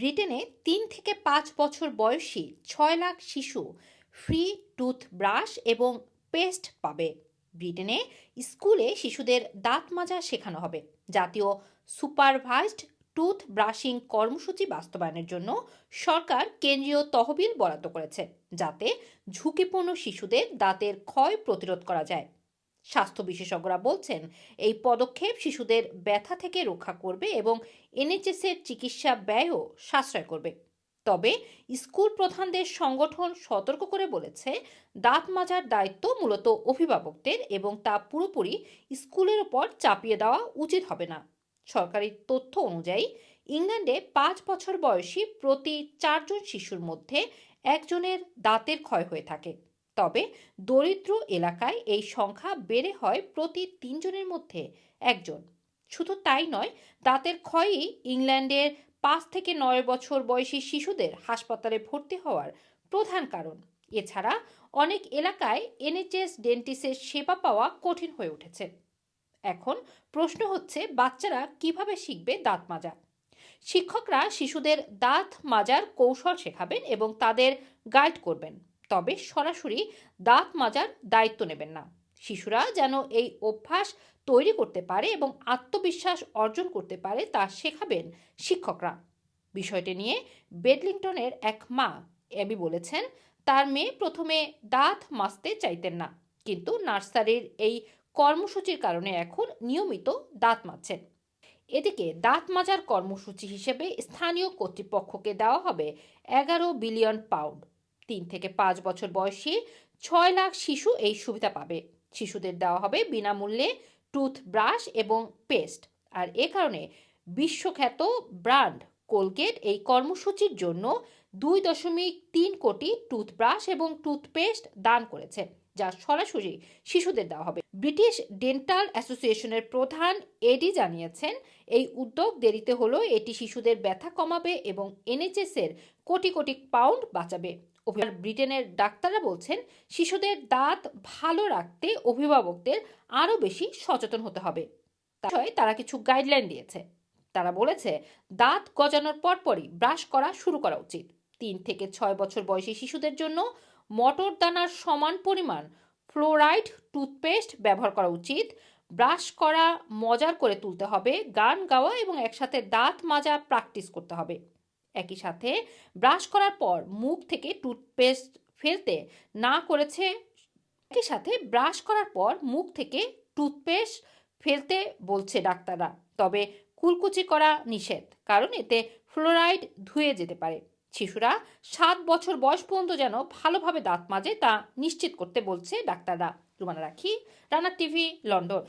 ব্রিটেনে তিন থেকে পাঁচ বছর বয়সী ছয় লাখ শিশু ফ্রি টুথব্রাশ এবং পেস্ট পাবে। ব্রিটেনে স্কুলে শিশুদের দাঁত মাজা শেখানো হবে। জাতীয় সুপারভাইজড টুথ ব্রাশিং কর্মসূচি বাস্তবায়নের জন্য সরকার কেন্দ্রীয় তহবিল বরাদ্দ করেছে, যাতে ঝুঁকিপূর্ণ শিশুদের দাঁতের ক্ষয় প্রতিরোধ করা যায়। স্বাস্থ্য বিশেষজ্ঞরা বলছেন, এই পদক্ষেপ শিশুদের ব্যথা থেকে রক্ষা করবে এবং এনএচএসের চিকিৎসা ব্যয়ও সাশ্রয় করবে। তবে স্কুল প্রধানদের সংগঠন সতর্ক করে বলেছে, দাঁত মাজার দায়িত্ব মূলত অভিভাবকদের এবং তা পুরোপুরি স্কুলের ওপর চাপিয়ে দেওয়া উচিত হবে না। সরকারি তথ্য অনুযায়ী, ইংল্যান্ডে পাঁচ বছর বয়সী প্রতি চারজন শিশুর মধ্যে একজনের দাঁতের ক্ষয় হয়ে থাকে। তবে দরিদ্র এলাকায় এই সংখ্যা বেড়ে হয় প্রতি তিনজনের মধ্যে একজন। শুধু তাই নয়, দাঁতের ক্ষয়ই ইংল্যান্ডের পাঁচ থেকে নয় বছর বয়সী শিশুদের হাসপাতালে ভর্তি হওয়ার প্রধান কারণ। এছাড়া অনেক এলাকায় এনএচএস ডেন্টিসের সেবা পাওয়া কঠিন হয়ে উঠেছে। এখন প্রশ্ন হচ্ছে, বাচ্চারা কীভাবে শিখবে দাঁত মাজা? শিক্ষকরা শিশুদের দাঁত মাজার কৌশল শেখাবেন এবং তাদের গাইড করবেন। তবে সরাসরি দাঁত মাজার দায়িত্ব নেবেন না। শিশুরা যেন এই অভ্যাস তৈরি করতে পারে এবং আত্মবিশ্বাস অর্জন করতে পারে তা শেখাবেন শিক্ষকরা। বিষয়টি নিয়ে বেডলিংটনের এক মা অ্যাবি বলেছেন, তার মেয়ে প্রথমে দাঁত মাজতে চাইতেন না, কিন্তু নার্সারির এই কর্মসূচির কারণে এখন নিয়মিত দাঁত মাজছেন। এদিকে দাঁত মাজার কর্মসূচি হিসেবে স্থানীয় কর্তৃপক্ষকে দেওয়া হবে এগারো বিলিয়ন পাউন্ড। তিন থেকে পাঁচ বছর বয়সী ছয় লাখ শিশু এই সুবিধা পাবে। শিশুদের দেওয়া হবে বিনামূল্যে টুথব্রাশ এবং পেস্ট। আর এ কারণে বিশ্বখ্যাত ব্র্যান্ড কোলগেট এই কর্মসূচির জন্য দুই দশমিক তিন কোটি টুথব্রাশ এবং টুথপেস্ট দান করেছে, যা সরাসরি শিশুদের দেওয়া হবে। ব্রিটিশ ডেন্টাল অ্যাসোসিয়েশনের প্রধান এডি জানিয়েছেন, এই উদ্যোগ দেরিতে হলেও এটি শিশুদের ব্যথা কমাবে এবং এনএচএস এর কোটি কোটি পাউন্ড বাঁচাবে। ব্রিটেনের ডাক্তাররা বলছেন, শিশুদের দাঁত ভালো রাখতে অভিভাবকদের আরও বেশি সচেতন হতে হবে। তাই তারা কিছু গাইডলাইন দিয়েছে। তারা বলেছে, দাঁত গজানোর পরপরই ব্রাশ করা শুরু করা উচিত। তিন থেকে ছয় বছর বয়সী শিশুদের জন্য মটর দানার সমান পরিমাণ ফ্লোরাইড টুথপেস্ট ব্যবহার করা উচিত। ব্রাশ করা মজার করে তুলতে হবে, গান গাওয়া এবং একসাথে দাঁত মাজা প্র্যাকটিস করতে হবে। একই সাথে ব্রাশ করার পর মুখ থেকে টুথপেস্ট ফেলতে না করেছে, একই সাথে ব্রাশ করার পর মুখ থেকে টুথপেস্ট ফেলতে বলছে ডাক্তাররা। তবে কুলকুচি করা নিষেধ, কারণ এতে ফ্লোরাইড ধুয়ে যেতে পারে। শিশুরা সাত বছর বয়স পর্যন্ত যেন ভালোভাবে দাঁত মাজে তা নিশ্চিত করতে বলছে ডাক্তাররা। রুমানা রাখি রানার টিভি, লন্ডন।